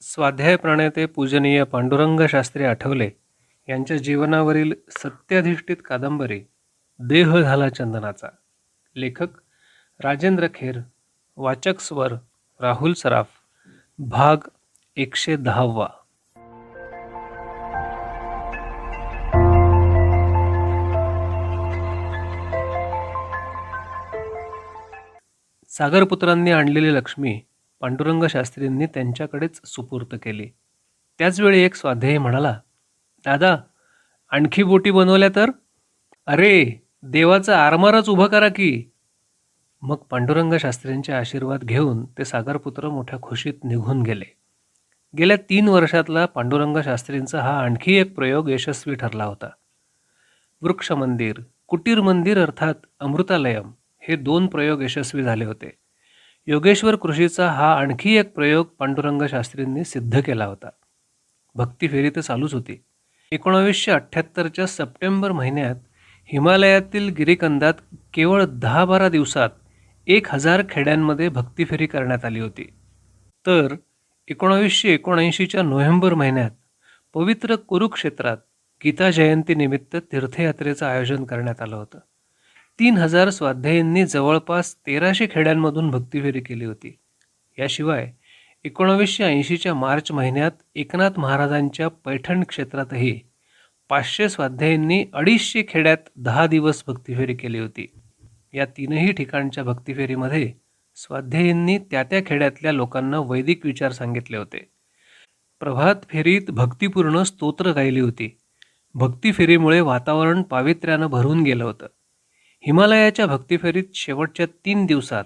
स्वाध्याय प्रणेते पूजनीय पांडुरंग शास्त्री आठवले यांच्या जीवनावरील सत्याधिष्ठित कादंबरी देह झाला चंदनाचा. लेखक राजेंद्र खेर वाचक स्वर राहुल सराफ भाग एकशे दहावा. सागरपुत्रांनी आणलेली लक्ष्मी पांडुरंग शास्त्रींनी त्यांच्याकडेच सुपूर्त केली. त्याचवेळी एक स्वाध्यायी म्हणाला दादा आणखी बोटी बनवल्या तर? अरे देवाचं आरमारच उभं करा की. मग पांडुरंग शास्त्रींचे आशीर्वाद घेऊन ते सागरपुत्र मोठ्या खुशीत निघून गेले. गेल्या तीन वर्षातला पांडुरंग शास्त्रींचा हा आणखी एक प्रयोग यशस्वी ठरला होता. वृक्ष मंदिर कुटीर मंदिर अर्थात अमृतालयम हे दोन प्रयोग यशस्वी झाले होते. योगेश्वर कृषीचा हा आणखी एक प्रयोग पांडुरंग शास्त्रींनी सिद्ध केला होता. भक्ती फेरी तर चालूच होती. एकोणावीसशे अठ्ठ्याहत्तरच्या सप्टेंबर महिन्यात हिमालयातील गिरीकंदात केवळ दहा बारा दिवसात एक हजार खेड्यांमध्ये भक्तीफेरी करण्यात आली होती. तर एकोणावीसशे एकोणऐंशीच्या नोव्हेंबर महिन्यात पवित्र कुरुक्षेत्रात गीता जयंतीनिमित्त तीर्थयात्रेचं आयोजन करण्यात आलं होतं. तीन हजार स्वाध्यायींनी जवळपास तेराशे खेड्यांमधून भक्तीफेरी केली होती. याशिवाय एकोणावीसशे ऐंशीच्या मार्च महिन्यात एकनाथ महाराजांच्या पैठण क्षेत्रातही पाचशे स्वाध्यायींनी अडीचशे खेड्यात दहा दिवस भक्तीफेरी केली होती. या तीनही ठिकाणच्या भक्तीफेरीमध्ये स्वाध्यायींनी त्या त्या खेड्यातल्या लोकांना वैदिक विचार सांगितले होते. प्रभात फेरीत भक्तिपूर्ण स्तोत्र गायली होती. भक्तिफेरीमुळे वातावरण पावित्र्यानं भरून गेलं होतं. हिमालयाच्या भक्तिफेरीत शेवटच्या तीन दिवसात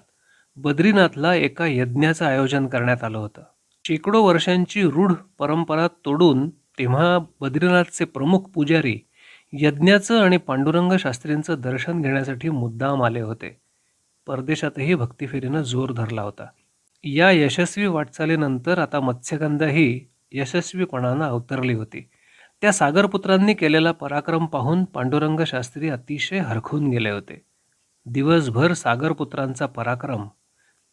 बद्रीनाथला एका यज्ञाचं आयोजन करण्यात आलं होतं. शेकडो वर्षांची रूढ परंपरा तोडून तेव्हा बद्रीनाथचे प्रमुख पुजारी यज्ञाचं आणि पांडुरंग शास्त्रींचं दर्शन घेण्यासाठी मुद्दाम आले होते. परदेशातही भक्तीफेरीनं जोर धरला होता. या यशस्वी वाटचालीनंतर आता मत्स्यगंधाही यशस्वीपणानं अवतरली होती. त्या सागरपुत्रांनी केलेला पराक्रम पाहून पांडुरंग शास्त्री अतिशय हरखून गेले होते. दिवसभर सागरपुत्रांचा पराक्रम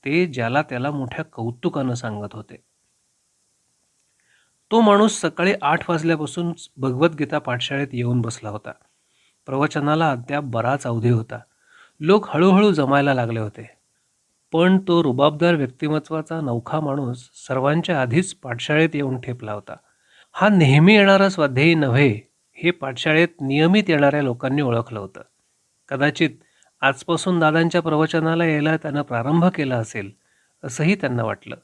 ते ज्याला त्याला मोठ्या कौतुकानं सांगत होते. तो माणूस सकाळी आठ वाजल्यापासून भगवद्गीता पाठशाळेत येऊन बसला होता. प्रवचनाला अद्याप बराच अवधी होता. लोक हळूहळू जमायला लागले होते. पण तो रुबाबदार व्यक्तिमत्वाचा नौखा माणूस सर्वांच्या आधीच पाठशाळेत येऊन ठेपला होता. हा नेहमी येणारा स्वाध्यायी नव्हे हे पाठशाळेत नियमित येणाऱ्या लोकांनी ओळखलं होतं. कदाचित आजपासून दादांच्या प्रवचनाला यायला त्यानं प्रारंभ केला असेल असंही त्यांना वाटलं.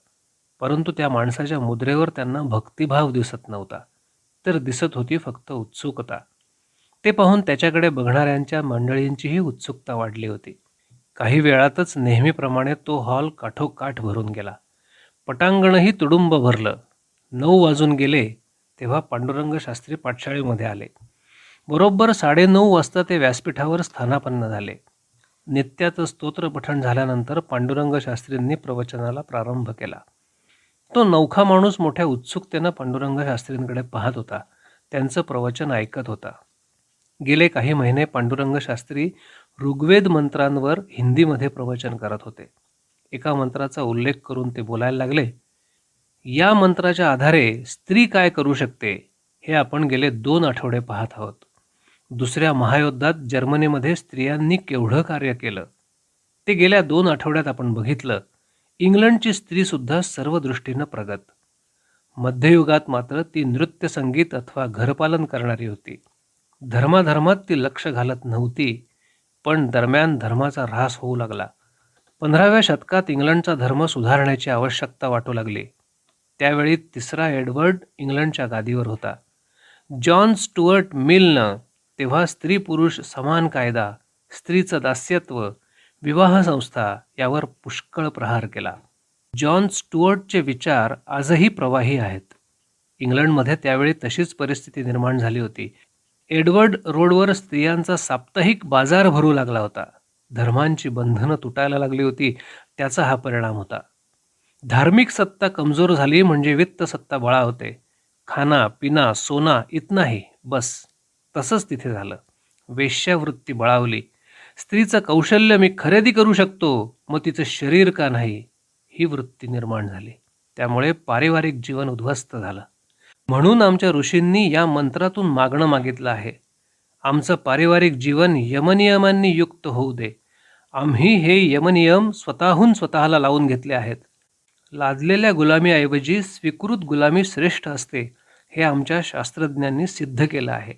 परंतु त्या माणसाच्या मुद्रेवर त्यांना भक्तिभाव दिसत नव्हता तर दिसत होती फक्त उत्सुकता. ते पाहून त्याच्याकडे बघणाऱ्यांच्या मंडळींचीही उत्सुकता वाढली होती. काही वेळातच नेहमीप्रमाणे तो हॉल काठोकाठ भरून गेला. पटांगणही तुडुंब भरलं. नऊ वाजून गेले तेव्हा पांडुरंग शास्त्री पाठशाळेमध्ये आले. बरोबर साडेनऊ वाजता ते व्यासपीठावर स्थानापन्न झाले. नित्याचं स्तोत्रपठण झाल्यानंतर पांडुरंग शास्त्रींनी प्रवचनाला प्रारंभ केला. तो नौखा माणूस मोठ्या उत्सुकतेनं पांडुरंग शास्त्रींकडे पाहत होता. त्यांचं प्रवचन ऐकत होता. गेले काही महिने पांडुरंग शास्त्री ऋग्वेद मंत्रांवर हिंदीमध्ये प्रवचन करत होते. एका मंत्राचा उल्लेख करून ते बोलायला लागले. या मंत्राच्या आधारे स्त्री काय करू शकते हे आपण गेले दोन आठवडे पाहत आहोत. दुसऱ्या महायुद्धात जर्मनीमध्ये स्त्रियांनी केवढं कार्य केलं? ते गेल्या दोन आठवड्यात आपण बघितलं. इंग्लंडची स्त्रीसुद्धा सर्व दृष्टीनं प्रगत. मध्ययुगात मात्र ती नृत्य संगीत अथवा घरपालन करणारी होती. धर्माधर्मात ती लक्ष घालत नव्हती पण दरम्यान धर्माचा ऱ्हास होऊ लागला. पंधराव्या शतकात इंग्लंडचा धर्म सुधारण्याची आवश्यकता वाटू लागली. त्यावेळी तिसरा एडवर्ड इंग्लंडच्या गादीवर होता. जॉन स्टुअर्ट मिलनं तेव्हा स्त्री पुरुष समान कायदा स्त्रीचं दास्यत्व विवाह संस्था यावर पुष्कळ प्रहार केला. जॉन स्टुअर्टचे विचार आजही प्रवाही आहेत. इंग्लंडमध्ये त्यावेळी तशीच परिस्थिती निर्माण झाली होती. एडवर्ड रोडवर स्त्रियांचा साप्ताहिक बाजार भरू लागला होता. धर्मांची बंधनं तुटायला लागली होती. त्याचा हा परिणाम होता. धार्मिक सत्ता कमजोर झाली म्हणजे वित्त सत्ता बळा होते. खाना पिना सोना इतनाही. बस तसंच तिथे झालं. वेश्यावृत्ती बळावली. स्त्रीचं कौशल्य मी खरेदी करू शकतो मग तिचं शरीर का नाही? ही वृत्ती निर्माण झाली. त्यामुळे पारिवारिक जीवन उद्ध्वस्त झालं. म्हणून आमच्या ऋषींनी या मंत्रातून मागणं मागितलं आहे. आमचं पारिवारिक जीवन यमनियमांनी युक्त होऊ दे. आम्ही हे यमनियम स्वतःहून स्वतःला लावून घेतले आहेत. लादलेल्या गुलामीऐवजी स्वीकृत गुलामी श्रेष्ठ असते हे आमच्या शास्त्रज्ञांनी सिद्ध केलं आहे.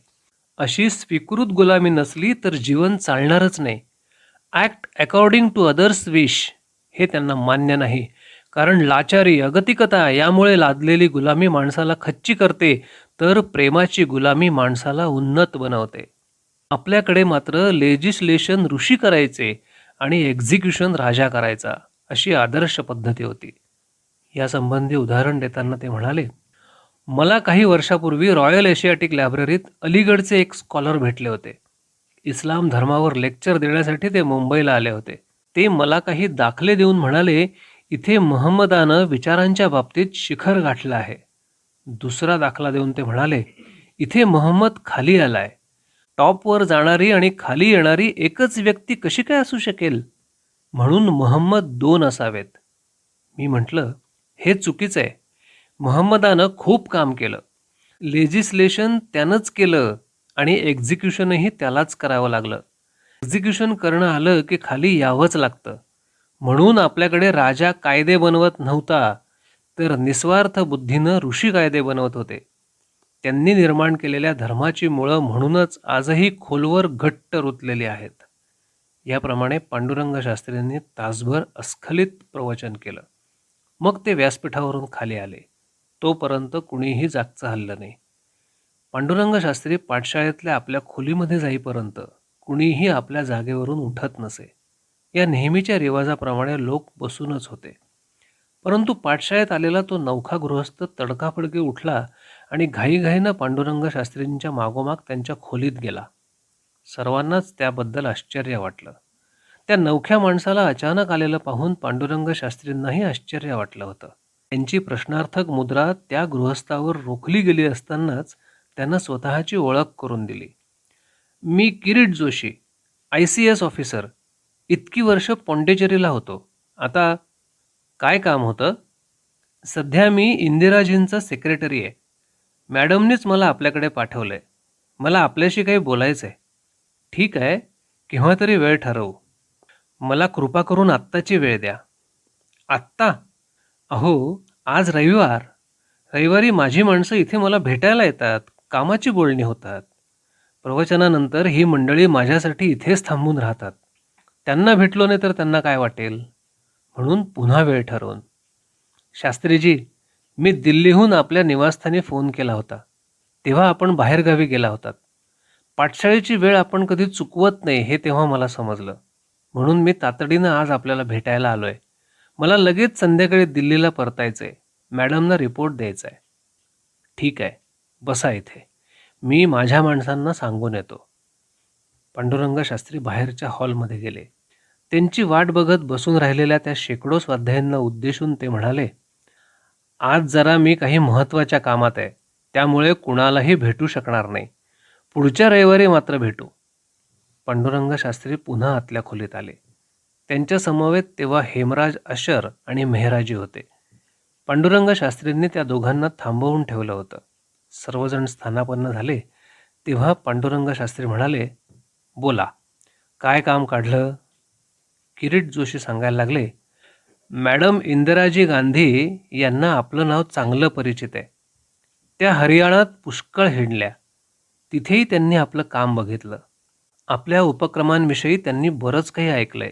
अशी स्वीकृत गुलामी नसली तर जीवन चालणारच नाही. Act according to others wish हे त्यांना मान्य नाही. कारण लाचारी अगतिकता यामुळे लादलेली गुलामी माणसाला खच्ची करते तर प्रेमाची गुलामी माणसाला उन्नत बनवते. आपल्याकडे मात्र लेजिस्लेशन ऋषी करायचे आणि एक्झिक्युशन राजा करायचा अशी आदर्श पद्धती होती. यासंबंधी उदाहरण देताना ते म्हणाले मला काही वर्षापूर्वी रॉयल एशियाटिक लायब्ररीत अलीगडचे एक स्कॉलर भेटले होते. इस्लाम धर्मावर लेक्चर देण्यासाठी ते मुंबईला आले होते. ते मला काही दाखले देऊन म्हणाले इथे महम्मदानं विचारांच्या बाबतीत शिखर गाठलं आहे. दुसरा दाखला देऊन ते म्हणाले इथे मोहम्मद खाली आलाय. टॉपवर जाणारी आणि खाली येणारी एकच व्यक्ती कशी काय असू शकेल? म्हणून मोहम्मद दोन असावेत. मी म्हटलं हे चुकीचं आहे. महम्मदानं खूप काम केलं. लेजिस्लेशन त्यानंच केलं आणि एक्झिक्युशनही त्यालाच करावं लागलं. एक्झिक्युशन करणं आलं की खाली यावंच लागतं. म्हणून आपल्याकडे राजा कायदे बनवत नव्हता तर निस्वार्थ बुद्धीनं ऋषी कायदे बनवत होते. त्यांनी निर्माण केलेल्या धर्माची मुळं म्हणूनच आजही खोलवर घट्ट रुतलेली आहेत. याप्रमाणे पांडुरंग शास्त्रींनी तासभर अस्खलित प्रवचन केलं. मग ते व्यासपीठावरून खाली आले. तोपर्यंत कुणीही जागचं हल्लं नाही. पांडुरंग शास्त्री पाठशाळेतल्या आपल्या खोलीमध्ये जाईपर्यंत कुणीही आपल्या जागेवरून उठत नसे. या नेहमीच्या रिवाजाप्रमाणे लोक बसूनच होते. परंतु पाठशाळेत आलेला तो नौखा गृहस्थ तडकाफडकी उठला आणि घाईघाईनं पांडुरंग शास्त्रींच्या मागोमाग त्यांच्या खोलीत गेला. सर्वांनाच त्याबद्दल आश्चर्य वाटलं. त्या नवख्या माणसाला अचानक आलेलं पाहून पांडुरंग शास्त्रींनाही आश्चर्य वाटलं होतं. त्यांची प्रश्नार्थक मुद्रा त्या गृहस्थावर रोखली गेली असतानाच त्यांना स्वतःची ओळख करून दिली. मी Kirit Joshi I C S officer. इतकी वर्ष पॉंडेचेरीला होतो. आता काय काम होतं? सध्या मी इंदिराजींचा सेक्रेटरी आहे. मॅडमनीच मला आपल्याकडे पाठवलं आहे मला आपल्याशी काही बोलायचं आहे ठीक आहे केव्हा तरी वेळ ठरवू. मला कृपा करून आत्ताची वेळ द्या. आत्ता? अहो आज रविवार. रविवारी माझी माणसं इथे मला भेटायला येतात कामाची बोलणी होतात. प्रवचनानंतर ही मंडळी माझ्यासाठी इथेच थांबून राहतात. त्यांना भेटलो नाही तर त्यांना काय वाटेल? म्हणून पुन्हा वेळ ठरवून. शास्त्रीजी मी दिल्लीहून आपल्या निवासस्थानी फोन केला होता. तेव्हा आपण बाहेरगावी गेला होतात. पाठशाळेची वेळ आपण कधी चुकवत नाही हे तेव्हा मला समजलं. म्हणून मी तातडीनं आज आपल्याला भेटायला आलो आहे मला लगेच संध्याकाळी दिल्लीला परतायचं आहे मॅडमना रिपोर्ट द्यायचा आहे ठीक आहे बसा इथे. मी माझ्या माणसांना सांगून येतो. पांडुरंग शास्त्री बाहेरच्या हॉलमध्ये गेले. त्यांची वाट बघत बसून राहिलेल्या त्या शेकडो स्वाध्यायांना उद्देशून ते म्हणाले आज जरा मी काही महत्त्वाच्या कामात आहे. त्यामुळे कुणालाही भेटू शकणार नाही. पुढच्या रविवारी मात्र भेटू. पांडुरंग शास्त्री पुन्हा आतल्या खोलीत आले. त्यांच्या समवेत तेव्हा हेमराज अशर आणि मेहराजी होते. पांडुरंग शास्त्रींनी त्या दोघांना थांबवून ठेवलं होतं. सर्वजण स्थानापन्न झाले. तेव्हा पांडुरंग शास्त्री म्हणाले बोला काय काम काढलं? किरीट जोशी सांगायला लागले मॅडम इंदिराजी गांधी यांना आपलं नाव चांगलं परिचित आहे. त्या हरियाणात पुष्कळ हिंडल्या. तिथेही त्यांनी आपलं काम बघितलं. आपल्या उपक्रमांविषयी त्यांनी बरंच काही ऐकलंय.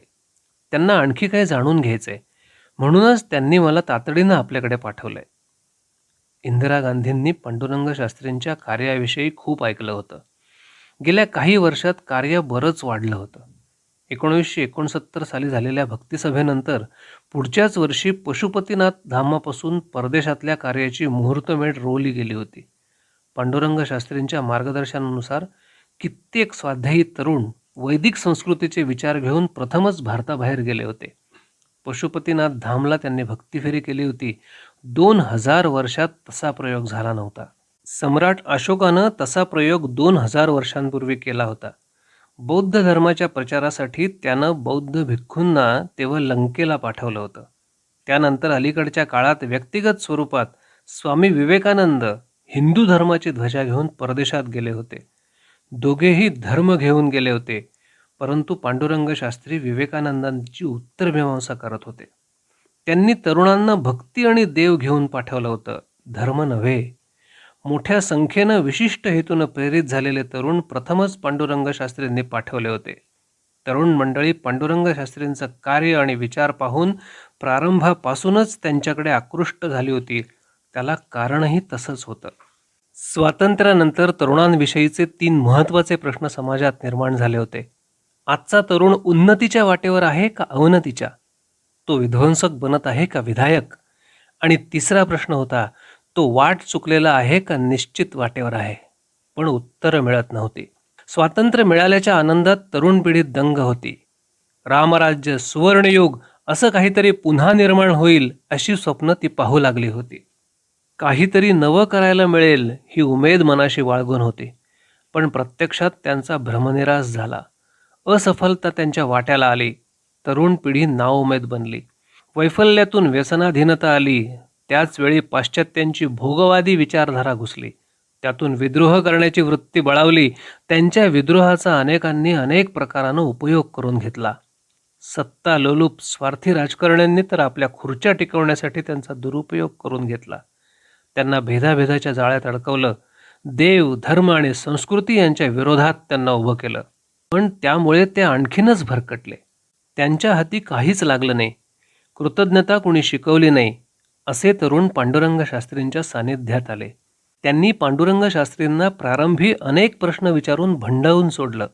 त्यांना आणखी काही जाणून घ्यायचंय. म्हणूनच त्यांनी मला तातडीनं आपल्याकडे पाठवलंय. इंदिरा गांधींनी पांडुरंग शास्त्रींच्या कार्याविषयी खूप ऐकलं होतं. गेल्या काही वर्षात कार्य बरंच वाढलं होतं. एकोणीसशे एकोणसत्तर साली झालेल्या भक्तिसभेनंतर पुढच्याच वर्षी पशुपतीनाथ धामापासून परदेशातल्या कार्याची मुहूर्तमेढ रोवली गेली होती. पांडुरंग शास्त्रींच्या मार्गदर्शनानुसार कित्येक स्वाध्यायी तरुण वैदिक संस्कृतीचे विचार घेऊन प्रथमच भारताबाहेर गेले होते. पशुपतीनाथ धामला त्यांनी भक्तिफेरी केली होती. दोन हजार वर्षात तसा प्रयोग झाला नव्हता. सम्राट अशोकानं तसा प्रयोग दोन हजार वर्षांपूर्वी केला होता. बौद्ध धर्माच्या प्रचारासाठी त्यानं बौद्ध भिक्खूंना तेव्हा लंकेला पाठवलं होतं. त्यानंतर अलीकडच्या काळात व्यक्तिगत स्वरूपात स्वामी विवेकानंद हिंदू धर्माची ध्वजा घेऊन परदेशात गेले होते. दोघेही धर्म घेऊन गेले होते. परंतु पांडुरंग शास्त्री विवेकानंदांची उत्तरमीमांसा करत होते. त्यांनी तरुणांना भक्ती आणि देव घेऊन पाठवलं होतं. धर्म नव्हे. मोठ्या संख्येनं विशिष्ट हेतूनं प्रेरित झालेले तरुण प्रथमच पांडुरंग शास्त्रींनी पाठवले होते. तरुण मंडळी पांडुरंग शास्त्रींचं कार्य आणि विचार पाहून प्रारंभापासूनच त्यांच्याकडे आकृष्ट झाली होती. त्याला कारणही तसंच होतं. स्वातंत्र्यानंतर तरुणांविषयीचे तीन महत्त्वाचे प्रश्न समाजात निर्माण झाले होते. आजचा तरुण उन्नतीच्या वाटेवर आहे का अवनतीच्या? तो विध्वंसक बनत आहे का विधायक? आणि तिसरा प्रश्न होता तो वाट चुकलेला आहे का निश्चित वाटेवर आहे? पण उत्तरं मिळत नव्हती. स्वातंत्र्य मिळाल्याच्या आनंदात तरुण पिढीत दंग होती. रामराज्य सुवर्णयुग असं काहीतरी पुन्हा निर्माण होईल अशी स्वप्न ती पाहू लागली होती. काहीतरी नवं करायला मिळेल ही उमेद मनाशी बाळगून होती. पण प्रत्यक्षात त्यांचा भ्रमनिरास झाला. असफलता त्यांच्या वाट्याला आली. तरुण पिढी नाउमेद बनली. वैफल्यातून व्यसनाधीनता आली. त्याचवेळी पाश्चात्यांची भोगवादी विचारधारा घुसली. त्यातून विद्रोह करण्याची वृत्ती बळावली. त्यांच्या विद्रोहाचा अनेकांनी अनेक प्रकारानं उपयोग करून घेतला. सत्ता लोलूप स्वार्थी राजकारण्यांनी तर आपल्या खुर्च्या टिकवण्यासाठी त्यांचा दुरुपयोग करून घेतला. त्यांना भेदाभेदाच्या जाळ्यात अडकवलं. देव धर्म आणि संस्कृती यांच्या विरोधात त्यांना उभं केलं. पण त्यामुळे ते आणखीनच भरकटले. त्यांच्या हाती काहीच लागलं नाही. कृतज्ञता कुणी शिकवली नाही असे तरुण पांडुरंग शास्त्रींच्या सानिध्यात आले. त्यांनी पांडुरंग शास्त्रींना प्रारंभी अनेक प्रश्न विचारून भंडावून सोडलं.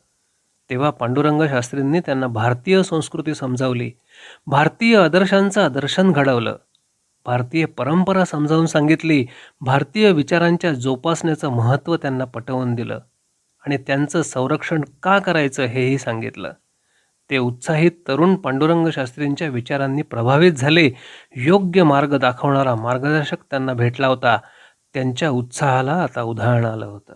तेव्हा पांडुरंग शास्त्रींनी त्यांना भारतीय संस्कृती समजावली. भारतीय आदर्शांचं आदर्शन घडवलं. भारतीय परंपरा समजावून सांगितली. भारतीय विचारांच्या जोपासण्याचं महत्त्व त्यांना पटवून दिलं. आणि त्यांचं संरक्षण का करायचं हेही सांगितलं. ते उत्साहित तरुण पांडुरंग शास्त्रींच्या विचारांनी प्रभावित झाले. योग्य मार्ग दाखवणारा मार्गदर्शक त्यांना भेटला होता. त्यांच्या उत्साहाला आता उदाहरण आलं होतं.